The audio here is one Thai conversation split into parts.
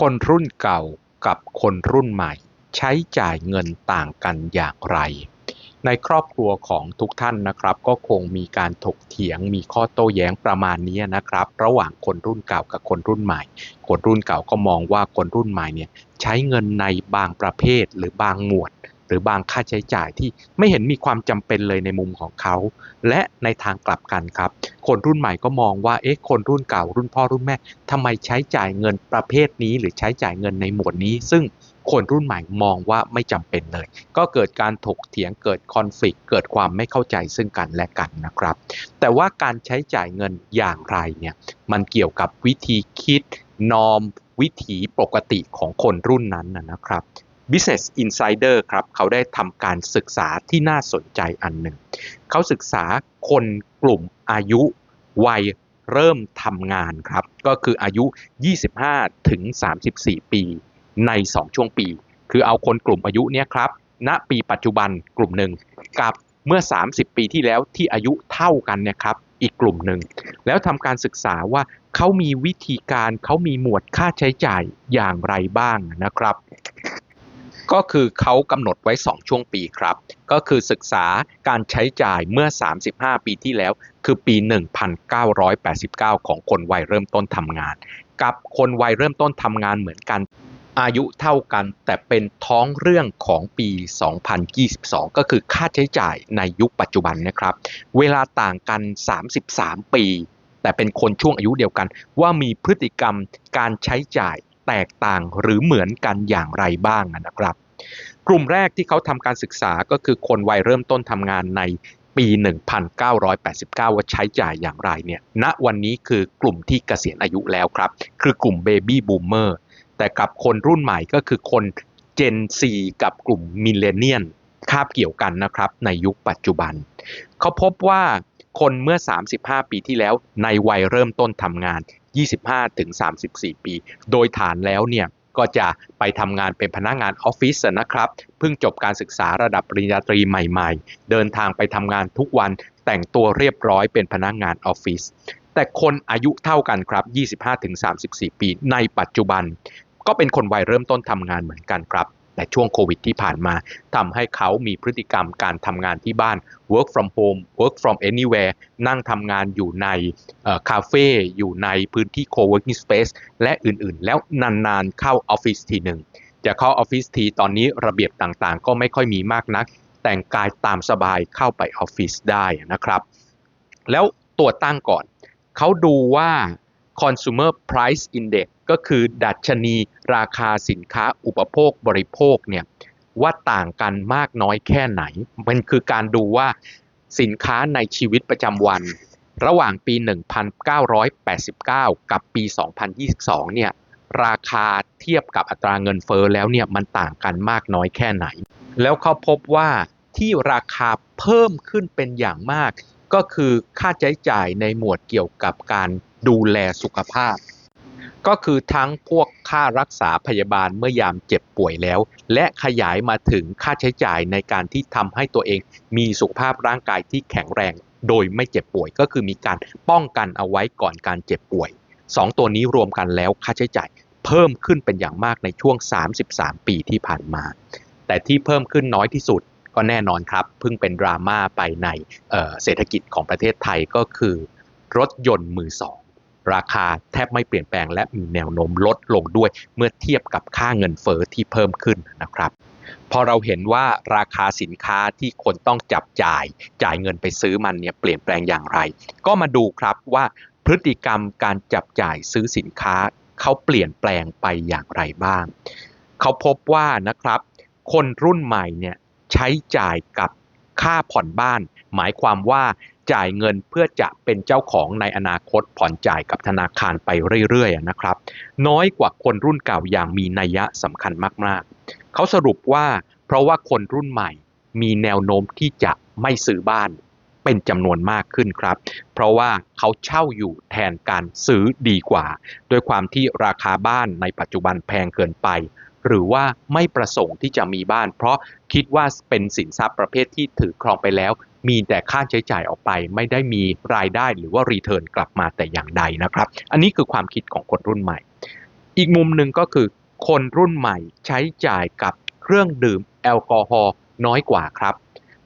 คนรุ่นเก่ากับคนรุ่นใหม่ ใช้จ่ายเงินต่างกันอย่างไร ในครอบครัวของทุกท่านนะครับ ก็คงมีการถกเถียงมีข้อโต้แย้งประมาณนี้นะครับ ระหว่างคนรุ่นเก่ากับคนรุ่นใหม่ คนรุ่นเก่าก็มองว่าคนรุ่นใหม่เนี่ยใช้เงินในบางประเภทหรือบางหมวดหรือบางค่าใช้จ่ายที่ไม่เห็นมีความจำเป็นเลยในมุมของเขา และในทางกลับกันครับ คนรุ่นใหม่ก็มองว่าเอ๊ะคนรุ่นเก่ารุ่นพ่อรุ่นแม่ทำไมใช้จ่ายเงินประเภทนี้ หรือใช้จ่ายเงินในหมวดนี้ ซึ่งคนรุ่นใหม่มองว่าไม่จำเป็นเลย ก็เกิดการถกเถียงเกิดคอนฟ lict เกิดความไม่เข้าใจซึ่งกันและกันนะครับ แต่ว่าการใช้จ่ายเงินอย่างไรเนี่ยมันเกี่ยวกับวิธีคิดนอมวิถีปกติของคนรุ่นนั้นนะครับ Business Insider ครับเขาได้ทำการศึกษาที่น่าสนใจอันหนึ่ง เขาศึกษาคนกลุ่มอายุวัยเริ่มทำงานครับ ก็คืออายุ 25 ถึง 34 ปีใน 2 ช่วงปี คือเอาคนกลุ่มอายุเนี้ยครับ ณ ปีปัจจุบันกลุ่มหนึ่งกับเมื่อ 30 ปีที่แล้วที่อายุเท่ากันเนี่ยครับ อีกกลุ่มหนึ่ง แล้วทำการศึกษาว่าเขามีวิธีการเขามีหมวดค่าใช้จ่ายอย่างไรบ้างนะครับ ก็คือเขากำหนดไว้ 2 ช่วงปีครับ ก็คือศึกษาการใช้จ่ายเมื่อ 35 ปีที่แล้ว คือปี 1989 ของคนวัยเริ่มต้นทำงาน กับคนวัยเริ่มต้นทำงานเหมือนกัน อายุเท่ากันแต่เป็นท้องเรื่องของปี 2022 ก็คือค่าใช้จ่ายในยุคปัจจุบันนะครับ เวลาต่างกัน 33 ปี แต่เป็นคนช่วงอายุเดียวกัน ว่ามีพฤติกรรมการใช้จ่าย แตกต่างหรือเหมือนกันอย่างไรบ้างนะครับ กลุ่มแรกที่เขาทำการศึกษาก็คือคนวัยเริ่มต้นทำงานในปี 1989 ว่าใช้จ่ายอย่างไรเนี่ย ณ วันนี้คือกลุ่มที่เกษียณอายุแล้วครับ คือกลุ่ม Baby Boomer แต่กับคนรุ่นใหม่ก็คือคน Gen Z กับกลุ่ม Millennial คาบเกี่ยวกันนะครับ ในยุคปัจจุบัน เขาพบว่าคนเมื่อ 35 ปีที่แล้วในวัยเริ่มต้นทำงาน 25 ถึง 34 ปี โดยฐานแล้วเนี่ยก็จะไปทำงานเป็นพนักงานออฟฟิศนะครับ เพิ่งจบการศึกษาระดับปริญญาตรีใหม่ๆ เดินทางไปทำงานทุกวันแต่งตัวเรียบร้อยเป็นพนักงานออฟฟิศ แต่คนอายุเท่ากันครับ 25-34 ปีในปัจจุบัน ก็เป็นคนวัยเริ่มต้นทำงานเหมือนกันครับ แต่ช่วงโควิดที่ผ่านมาทำให้เขามีพฤติกรรมการทำงานที่บ้าน work from home work from anywhere นั่งทำงานอยู่ในคาเฟ่อยู่ในพื้นที่ co-working space และอื่นๆ แล้วนานๆเข้าออฟฟิศทีหนึ่งจะเข้าออฟฟิศทีตอนนี้ระเบียบต่างๆ ก็ไม่ค่อยมีมากนัก แต่งกายตามสบายเข้าไปออฟฟิศได้นะครับ แล้วตัวตั้งก่อน เขาดูว่า consumer price index ก็คือดัชนี ราคาสินค้าอุปโภคบริโภคเนี่ยว่าต่างกันมากน้อยแค่ไหน มันคือการดูว่าสินค้าในชีวิตประจำวัน ระหว่างปี 1989 กับปี 2022 เนี่ยราคาเทียบกับอัตราเงินเฟอ้อแล้วเนี่ยมันต่างกันมากน้อยแค่ไหน แล้วเขาพบว่าที่ราคาเพิ่มขึ้นเป็นอย่างมาก ก็คือค่าใช้จ่ายในหมวดเกี่ยวกับการดูแลสุขภาพ ก็คือทั้งพวกค่ารักษาพยาบาลเมื่อยามเจ็บป่วยแล้ว และขยายมาถึงค่าใช้จ่ายในการที่ทำให้ตัวเอง มีสุขภาพร่างกายที่แข็งแรง โดยไม่เจ็บป่วยก็คือมีการป้องกันเอาไว้ก่อนการเจ็บป่วย 2 ตัวนี้รวมกันแล้วค่าใช้จ่ายเพิ่มขึ้นเป็นอย่างมากในช่วง 33 ปีที่ผ่านมา แต่ที่เพิ่มขึ้นน้อยที่สุดก็แน่นอนครับเพิ่งเป็นดราม่าไปในเเศรษฐกิจของประเทศไทยก็คือ รถยนต์มือสอง ราคาแทบไม่เปลี่ยนแปลงและมีแนวโน้มลดลงด้วยเมื่อเทียบกับค่าเงินเฟอ้อที่เพิ่มขึ้นนะครับ พอเราเห็นว่าราคาสินค้าที่คนต้องจับจ่าย จ่ายเงินไปซื้อมันเนี่ยเปลี่ยนแปลงอย่างไร ก็มาดูครับว่าพฤติกรรมการจับจ่ายซื้อสินค้าเขาเปลี่ยนแปลงไปอย่างไรบ้าง เขาพบว่านะครับ คนรุ่นใหม่เนี่ยใช้จ่ายกับค่าผ่อนบ้าน หมายความว่า จ่ายเงินเพื่อจะเป็นเจ้าของในอนาคตผ่อนจ่ายกับธนาคารไปเรื่อยๆนะครับ น้อยกว่าคนรุ่นเก่าอย่างมีนัยยะสำคัญมากๆ เขาสรุปว่าเพราะว่าคนรุ่นใหม่มีแนวโน้มที่จะไม่ซื้อบ้านเป็นจำนวนมากขึ้นครับ เพราะว่าเขาเช่าอยู่แทนการซื้อดีกว่าโดยความที่ราคาบ้านในปัจจุบันแพงเกินไป หรือว่าไม่ประสงค์ที่จะมีบ้าน เพราะคิดว่าเป็นสินทรัพย์ประเภทที่ถือครองไปแล้ว มีแต่ค่าใช้จ่ายออกไป ไม่ได้มีรายได้หรือว่ารีเทิร์นกลับมาแต่อย่างใดนะครับ อันนี้คือความคิดของคนรุ่นใหม่ อีกมุมหนึ่งก็คือ คนรุ่นใหม่ใช้จ่ายกับเครื่องดื่มแอลกอฮอล์น้อยกว่าครับ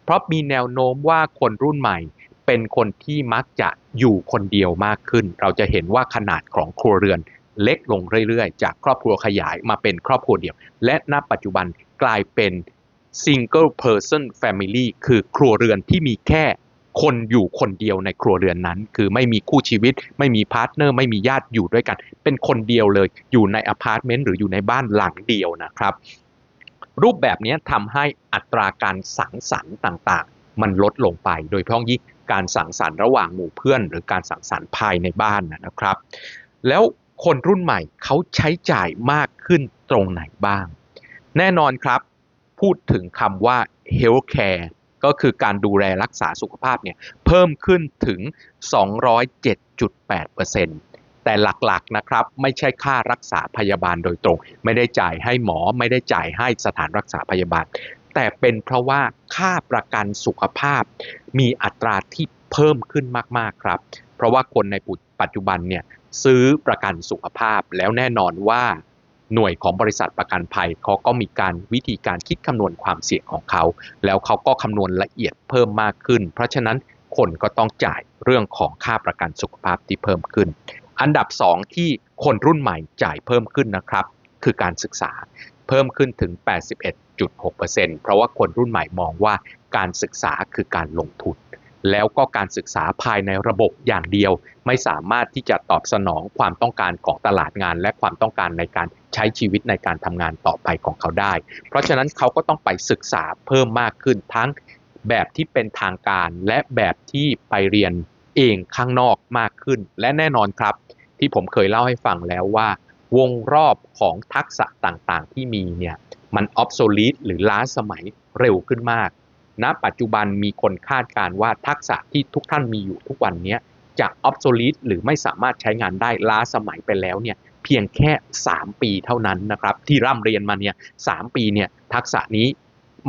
เพราะมีแนวโน้มว่าคนรุ่นใหม่เป็นคนที่มักจะอยู่คนเดียวมากขึ้น เราจะเห็นว่าขนาดของครัวเรือนเล็กลงเรื่อยๆ จากครอบครัวขยายมาเป็นครอบครัวเดียว และณปัจจุบันกลายเป็น single person family คือครัวเรือนที่มีแค่คนอยู่คนเดียวในครัวเรือนนั้น คือไม่มีคู่ชีวิต ไม่มีพาร์ทเนอร์ ไม่มีญาติอยู่ด้วยกัน เป็นคนเดียวเลย อยู่ในอพาร์ตเมนต์หรืออยู่ในบ้านหลังเดียวนะครับ รูปแบบนี้ทำให้อัตราการสังสรรค์ต่างๆ มันลดลงไป โดยเฉพาะยิ่งการสังสรรค์ระหว่างหมู่เพื่อน หรือการสังสรรค์ภายในบ้านนะครับ แล้วคนรุ่นใหม่เขาใช้จ่ายมากขึ้นตรงไหนบ้าง แน่นอนครับ พูดถึงคำว่า healthcare ก็คือการดูแลรักษาสุขภาพเนี่ยเพิ่มขึ้นถึง 207.8%แต่หลักๆนะครับไม่ใช่ค่ารักษาพยาบาลโดยตรง ไม่ได้จ่ายให้หมอไม่ได้จ่ายให้สถานรักษาพยาบาล แต่เป็นเพราะว่าค่าประกันสุขภาพ มีอัตราที่เพิ่มขึ้นมากๆครับ เพราะว่าคนในปัจจุบันเนี่ยซื้อประกันสุขภาพแล้วแน่นอนว่า หน่วยของบริษัทประกันภัยเขาก็มีการวิธีการคิดคำนวณความเสี่ยงของเขา แล้วเขาก็คำนวณละเอียดเพิ่มมากขึ้น เพราะฉะนั้นคนก็ต้องจ่ายเรื่องของค่าประกันสุขภาพที่เพิ่มขึ้น อันดับ 2 ที่คนรุ่นใหม่จ่ายเพิ่มขึ้นนะครับ คือการศึกษาเพิ่มขึ้นถึง 81.6%เพราะว่าคนรุ่นใหม่มองว่าการศึกษาคือการลงทุน แล้วก็การศึกษาภายในระบบอย่างเดียว ไม่สามารถที่จะตอบสนองความต้องการของตลาดงาน และความต้องการในการใช้ชีวิตในการทำงานต่อไปของเขาได้ เพราะฉะนั้นเขาก็ต้องไปศึกษาเพิ่มมากขึ้นทั้งแบบที่เป็นทางการและแบบที่ไปเรียนเองข้างนอกมากขึ้น และแน่นอนครับ ที่ผมเคยเล่าให้ฟังแล้วว่า วงรอบของทักษะต่างๆ ที่มีเนี่ยมันออฟโซลิดหรือล้าสมัยเร็วขึ้นมาก ณปัจจุบันมีคนคาดการว่าทักษะที่ทุกท่านมีอยู่ทุกวันนี้จะออฟโซลิดหรือไม่สามารถใช้งานได้ล้าสมัยไปแล้วเนี่ยเพียงแค่ 3 ปีเท่านั้นนะครับ ที่ร่ำเรียนมาเนี่ยสปีเนี่ยทักษะนี้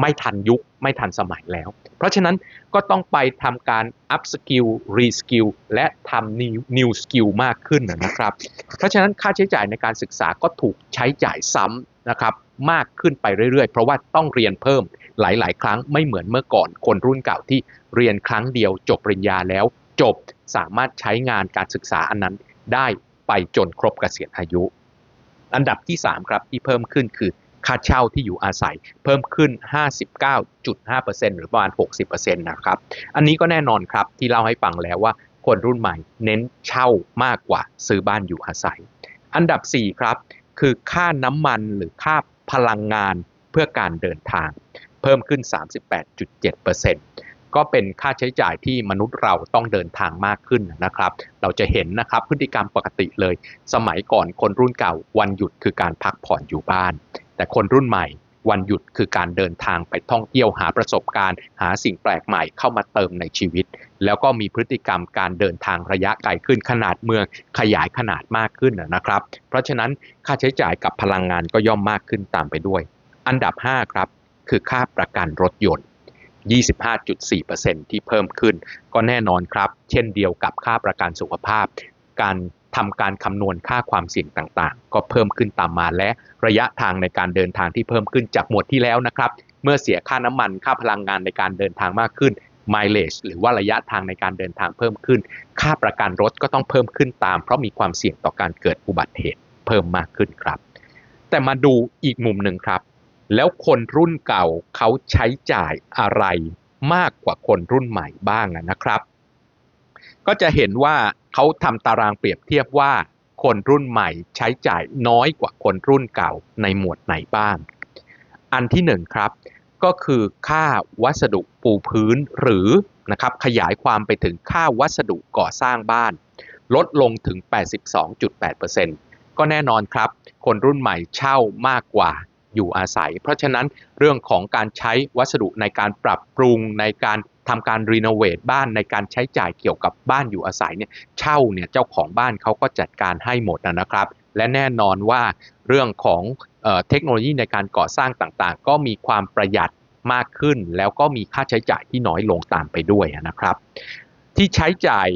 ไม่ทันยุคไม่ทันสมัยแล้ว เพราะฉะนั้นก็ต้องไปทำการ up skill re skill และทำ new new skill มากขึ้นนะครับ เพราะฉะนั้นค่าใช้จ่ายในการศึกษาก็ถูกใช้จ่ายซ้ำนะครับมากขึ้นไปเรื่อยๆ เพราะว่าต้องเรียนเพิ่ม หลาย ๆ ครั้งไม่เหมือนเมื่อก่อนคนรุ่นเก่าที่เรียนครั้งเดียว จบปริญญาแล้ว จบสามารถใช้งานการศึกษาอันนั้นได้ไปจนครบเกษียณอายุ อันดับที่ 3 ครับที่เพิ่มขึ้นคือค่าเช่าที่อยู่อาศัยเพิ่มขึ้น 59.5%หรือประมาณ 60%นะครับ อันนี้ก็แน่นอนครับที่เล่าให้ฟังแล้วว่าคนรุ่นใหม่เน้นเช่ามากกว่าซื้อบ้านอยู่อาศัย อันดับ 4 ครับ คือค่าน้ำมันหรือค่าพลังงานเพื่อการเดินทาง พิ่มขึ้น 38.7%ก็เป็นค่าใช้จ่ายที่มนุษย์เราต้องเดินทางมากขึ้นนะครับ เราจะเห็นนะครับพฤติกรรมปกติเลย สมัยก่อนคนรุ่นเก่าวันหยุดคือการพักผ่อนอยู่บ้าน แต่คนรุ่นใหม่วันหยุดคือการเดินทางไปท่องเที่ยวหาประสบการณ์ หาสิ่งแปลกใหม่เข้ามาเติมในชีวิต แล้วก็มีพฤติกรรมการเดินทางระยะไกลขึ้นขนาดเมืองขยายขนาดมากขึ้นนะครับ เพราะฉะนั้นค่าใช้จ่ายกับพลังงานก็ย่อมมากขึ้นตามไปด้วย อันดับ 5 ครับ คือค่าประกันรถยนต์ 25.4%ที่เพิ่มขึ้น ก็แน่นอนครับ เช่นเดียวกับค่าประกันสุขภาพ การทำการคำนวณค่าความเสี่ยงต่างๆ ก็เพิ่มขึ้นตามมาและระยะทางในการเดินทางที่เพิ่มขึ้นจากหมวดที่แล้วนะครับ เมื่อเสียค่าน้ำมันค่าพลังงานในการเดินทางมากขึ้น mileage หรือว่าระยะทางในการเดินทางเพิ่มขึ้น ค่าประกันรถก็ต้องเพิ่มขึ้นตาม เพราะมีความเสี่ยงต่อการเกิดอุบัติเหตุเพิ่มมากขึ้นครับ แต่มาดูอีกมุมหนึ่งครับ แล้วคนรุ่นเก่าเขาใช้จ่ายอะไรมากกว่าคนรุ่นใหม่บ้างนะครับ ก็จะเห็นว่าเขาทำตารางเปรียบเทียบว่า คนรุ่นใหม่ใช้จ่ายน้อยกว่าคนรุ่นเก่าในหมวดไหนบ้าง อันที่หนึ่งครับ ก็คือค่าวัสดุปูพื้นหรือนะครับขยายความไปถึงค่าวัสดุก่อสร้างบ้าน ลดลงถึง 82.8%ก็แน่นอนครับ คนรุ่นใหม่เช่ามากกว่า อยู่อาศัย เพราะฉะนั้นเรื่องของการใช้วัสดุในการปรับปรุงในการทำการรีโนเวทบ้านในการใช้จ่ายเกี่ยวกับบ้านอยู่อาศัยเนี่ยเช่าเนี่ยเจ้าของบ้านเขาก็จัดการให้หมดนะครับ และแน่นอนว่าเรื่องของเอเทคโนโลยีในการก่อสร้างต่างๆ ก็มีความประหยัดมากขึ้น แล้วก็มีค่าใช้จ่ายที่น้อยลงตามไปด้วยนะครับ ที่ใช้จ่าย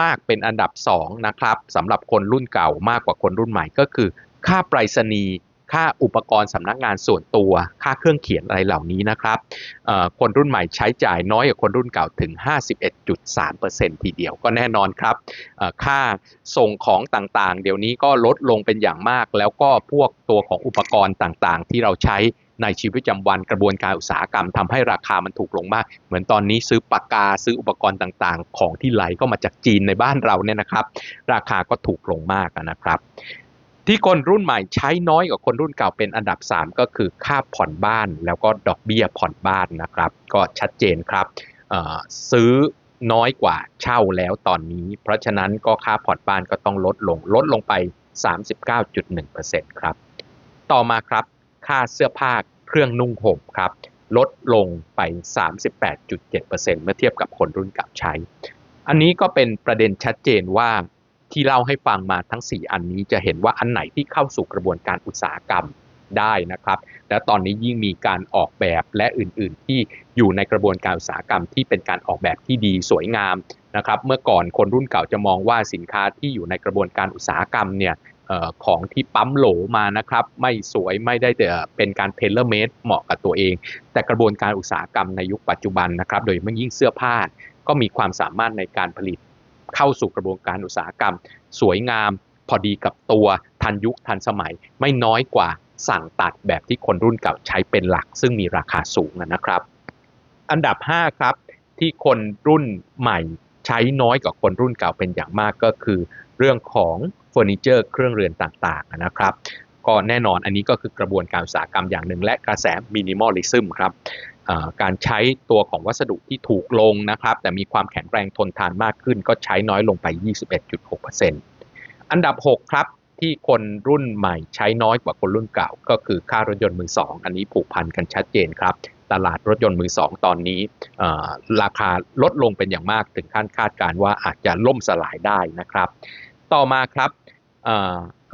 มากเป็นอันดับ2นะครับสำหรับคนรุ่นเก่ามากกว่าคนรุ่นใหม่ก็คือ ค่าไปรษณีย์ ค่าอุปกรณ์สำนักงานส่วนตัว ค่าเครื่องเขียนอะไรเหล่านี้นะครับคนรุ่นใหม่ใช้จ่ายน้อยกว่าคนรุ่นเก่าถึง 51.3%ทีเดียวก็แน่นอนครับ ค่าส่งของต่างๆ เดี๋ยวนี้ก็ลดลงเป็นอย่างมาก แล้วก็พวกตัวของอุปกรณ์ต่างๆ ที่เราใช้ในชีวิตประจำวันกระบวนการอุตสาหกรรมทำให้ราคามันถูกลงมาก เหมือนตอนนี้ซื้อปากกาซื้ออุปกรณ์ต่างๆ ของที่ไหลก็มาจากจีนในบ้านเราเนี่ยนะครับ ราคาก็ถูกลงมากนะครับ ที่คนรุ่นใหม่ใช้น้อยกว่าคนรุ่นเก่าเป็นอันดับ 3 ก็คือค่าผ่อนบ้าน แล้วก็ดอกเบี้ยผ่อนบ้านนะครับ ก็ชัดเจนครับซื้อน้อยกว่าเช่าแล้วตอนนี้ เพราะฉะนั้นก็ค่าผ่อนบ้านก็ต้องลดลงลดลงไป 39.1%ครับ ต่อมาครับ ค่าเสื้อผ้าเครื่องนุ่งห่มครับ ลดลงไป 38.7%เมื่อเทียบกับคนรุ่นเก่าใช้ อันนี้ก็เป็นประเด็นชัดเจนว่า ที่เล่าให้ฟังมาทั้ง 4 อันนี้จะเห็นว่าอันไหนที่เข้าสู่กระบวนการอุตสาหกรรมได้นะครับ และตอนนี้ยิ่งมีการออกแบบและอื่นๆ ที่อยู่ในกระบวนการอุตสาหกรรมที่เป็นการออกแบบที่ดีสวยงามนะครับ เมื่อก่อนคนรุ่นเก่าจะมองว่าสินค้าที่อยู่ในกระบวนการอุตสาหกรรมเนี่ยออของที่ปั๊มโหลมานะครับ ไม่สวยไม่ได้แต่เป็นการเพลเลอร์เมดเหมาะกับตัวเอง แต่กระบวนการอุตสาหกรรมในยุคปัจจุบันนะครับ โดยเฉพาะยิ่งเสื้อผ้าก็มีความสามารถในการผลิต เข้าสู่กระบวนการอุตสาหกรรม สวยงาม พอดีกับตัวทันยุคทันสมัย ไม่น้อยกว่าสั่งตัดแบบที่คนรุ่นเก่าใช้เป็นหลัก ซึ่งมีราคาสูงนะครับ อันดับ 5 ครับ ที่คนรุ่นใหม่ใช้น้อยกว่าคนรุ่นเก่าเป็นอย่างมากก็คือ เรื่องของเฟอร์นิเจอร์ เครื่องเรือนต่างๆนะครับก็แน่นอนอันนี้ก็คือกระบวนการอุตสาหกรรมอย่างหนึ่งและกระแสมินิมอลลิซึมครับ การใช้ตัวของวัสดุที่ถูกลงนะครับ แต่มีความแข็งแรงทนทานมากขึ้น ก็ใช้น้อยลงไป 21.6%อันดับ 6 ครับที่คนรุ่นใหม่ใช้น้อยกว่าคนรุ่นเก่า ก็คือค่ารถยนต์มือสองอันนี้ผูกพันกันชัดเจนครับ ตลาดรถยนต์มือสองตอนนี้ราคาลดลงเป็นอย่างมากถึงขั้นคาดการว่าอาจจะล่มสลายได้นะครับ ต่อมาครับ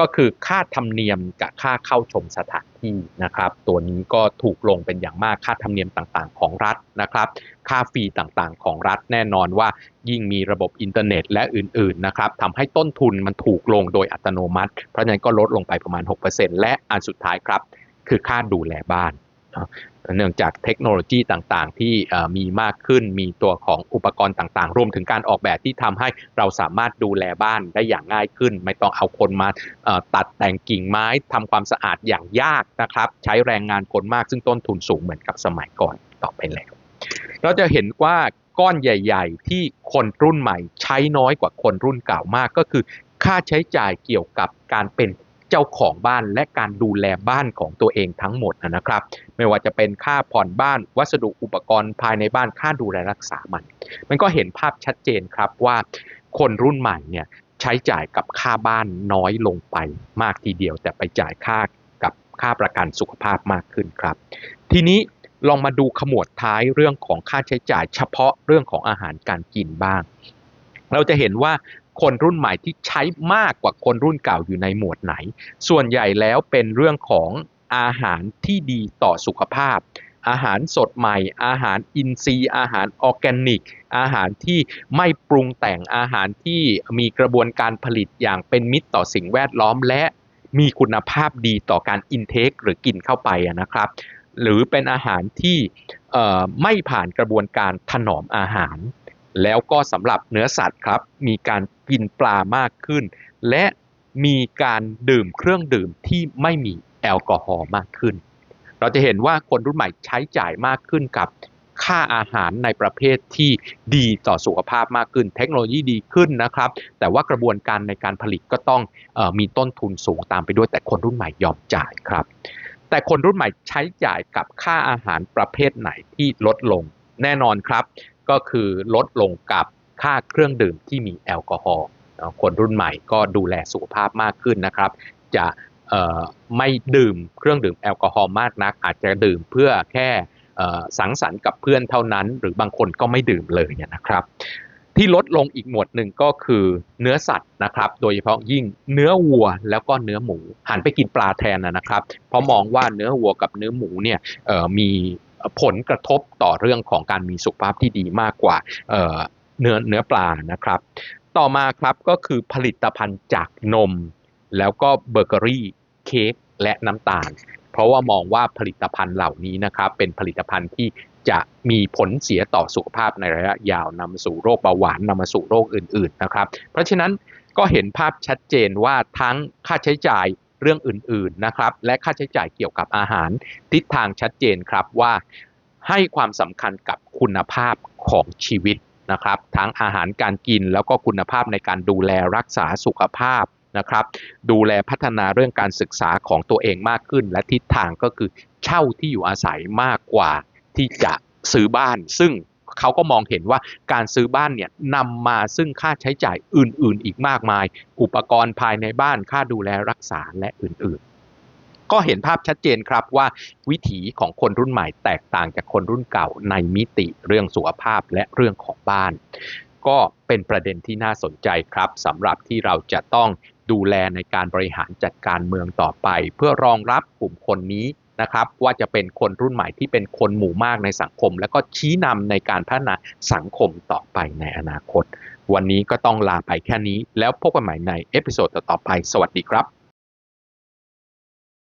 ก็คือค่าธรรมเนียมกับค่าเข้าชมสถานที่นะครับ ตัวนี้ก็ถูกลงเป็นอย่างมากค่าธรรมเนียมต่างๆ ของรัฐนะครับ ค่าฟรีต่างๆ ของรัฐแน่นอนว่ายิ่งมีระบบอินเทอร์เน็ตและอื่นๆนะครับทำให้ต้นทุนมันถูกลงโดยอัตโนมัติ เพราะฉะนั้นก็ลดลงไปประมาณ 6%และอันสุดท้ายครับ คือค่าดูแลบ้าน เนื่องจากเทคโนโลยีต่างๆ ที่มีมากขึ้นมีตัวของอุปกรณ์ต่างๆ รวมถึงการออกแบบที่ทำให้เราสามารถดูแลบ้านได้อย่างง่ายขึ้น ไม่ต้องเอาคนมาตัดแต่งกิ่งไม้ทำความสะอาดอย่างยากนะครับ ใช้แรงงานคนมากซึ่งต้นทุนสูงเหมือนกับสมัยก่อนต่อไปแล้ว เราจะเห็นว่าก้อนใหญ่ ๆ ที่คนรุ่นใหม่ใช้น้อยกว่าคนรุ่นเก่ามากก็คือ ค่าใช้จ่ายเกี่ยวกับการเป็น จ้าของบ้านและการดูแลบ้านของตัวเองทั้งหมดนะครับ ไม่ว่าจะเป็นค่าผ่อนบ้านวัสดุอุปกรณ์ภายในบ้านค่าดูแลรักษามัน มันก็เห็นภาพชัดเจนครับว่าคนรุ่นใหม่เนี่ยใช้จ่ายกับค่าบ้านน้อยลงไปมากทีเดียว แต่ไปจ่ายค่ากับค่าประกันสุขภาพมากขึ้นครับ ทีนี้ลองมาดูขมวดท้ายเรื่องของค่าใช้จ่าย เฉพาะเรื่องของอาหารการกินบ้าง เราจะเห็นว่า คนรุ่นใหม่ที่ใช้มากกว่าคนรุ่นเก่าอยู่ในหมวดไหน ส่วนใหญ่แล้วเป็นเรื่องของอาหารที่ดีต่อสุขภาพ อาหารสดใหม่ อาหารอินทรีย์ อาหารออร์แกนิก อาหารที่ไม่ปรุงแต่งอาหารที่มีกระบวนการผลิตอย่างเป็นมิตรต่อสิ่งแวดล้อมและมีคุณภาพดีต่อการอินเทคหรือกินเข้าไปนะครับ หรือเป็นอาหารที่ไม่ผ่านกระบวนการถนอมอาหาร แล้วก็สำหรับเนื้อสัตว์ครับ มีการ กินปลามากขึ้น และมีการดื่มเครื่องดื่มที่ไม่มีแอลกอฮอล์มากขึ้น เราจะเห็นว่าคนรุ่นใหม่ใช้จ่ายมากขึ้นกับค่าอาหารในประเภทที่ดีต่อสุขภาพมากขึ้น เทคโนโลยีดีขึ้นนะครับ แต่ว่ากระบวนการในการผลิตก็ต้องออมีต้นทุนสูงตามไปด้วย แต่คนรุ่นใหม่ยอมจ่ายครับ แต่คนรุ่นใหม่ใช้จ่ายกับค่าอาหารประเภทไหนที่ลดลง แน่นอนครับ ก็คือลดลงกับ ค่าเครื่องดื่มที่มีแอลกอฮอล์คนรุ่นใหม่ก็ดูแลสุขภาพมากขึ้นนะครับ จะไม่ดื่มเครื่องดื่มแอลกอฮอล์มากนัก อาจจะดื่มเพื่อแค่สังสรรค์กับเพื่อนเท่านั้น หรือบางคนก็ไม่ดื่มเลยนะครับ ที่ลดลงอีกหมวดหนึ่งก็คือเนื้อสัตว์นะครับ โดยเฉพาะยิ่งเนื้อวัวแล้วก็เนื้อหมูหันไปกินปลาแทนนะครับ เพราะมองว่าเนื้อวัวกับเนื้อหมูเนี่ยมีผลกระทบต่อเรื่องของการมีสุขภาพที่ดีมากกว่า เนื้อเนื้อปลานะครับ ต่อมาครับก็คือผลิตภัณฑ์จากนม แล้วก็เบเกอรี่เค้กและน้ำตาล เพราะว่ามองว่าผลิตภัณฑ์เหล่านี้นะครับ เป็นผลิตภัณฑ์ที่จะมีผลเสียต่อสุขภาพในระยะยาวนำสู่โรคเบาหวานนำมาสู่โรคอื่น ๆนะครับ เพราะฉะนั้นก็เห็นภาพชัดเจนว่าทั้งค่าใช้จ่ายเรื่องอื่น ๆนะครับ และค่าใช้จ่ายเกี่ยวกับอาหาร ทิศทางชัดเจนครับว่าให้ความสำคัญกับคุณภาพของชีวิต นะครับทั้งอาหารการกินแล้วก็คุณภาพในการดูแลรักษาสุขภาพนะครับดูแลพัฒนาเรื่องการศึกษาของตัวเองมากขึ้น และทิศทางก็คือเช่าที่อยู่อาศัยมากกว่าที่จะซื้อบ้าน ซึ่งเขาก็มองเห็นว่าการซื้อบ้านเนี่ยนำมาซึ่งค่าใช้จ่ายอื่น ๆ อีกมากมาย อุปกรณ์ภายในบ้านค่าดูแลรักษาและอื่น ๆ ก็เห็นภาพชัดเจนครับว่าวิถีของคนรุ่นใหม่แตกต่างจากคนรุ่นเก่าในมิติเรื่องสุขภาพและเรื่องของบ้าน ก็เป็นประเด็นที่น่าสนใจครับสำหรับที่เราจะต้องดูแลในการบริหารจัดการเมืองต่อไป เพื่อรองรับกลุ่มคนนี้นะครับว่าจะเป็นคนรุ่นใหม่ที่เป็นคนหมู่มากในสังคม แล้วก็ชี้นำในการพัฒนาสังคมต่อไปในอนาคต วันนี้ก็ต้องลาไปแค่นี้ แล้วพบกันใหม่ในเอพิโซดต่อไป สวัสดีครับ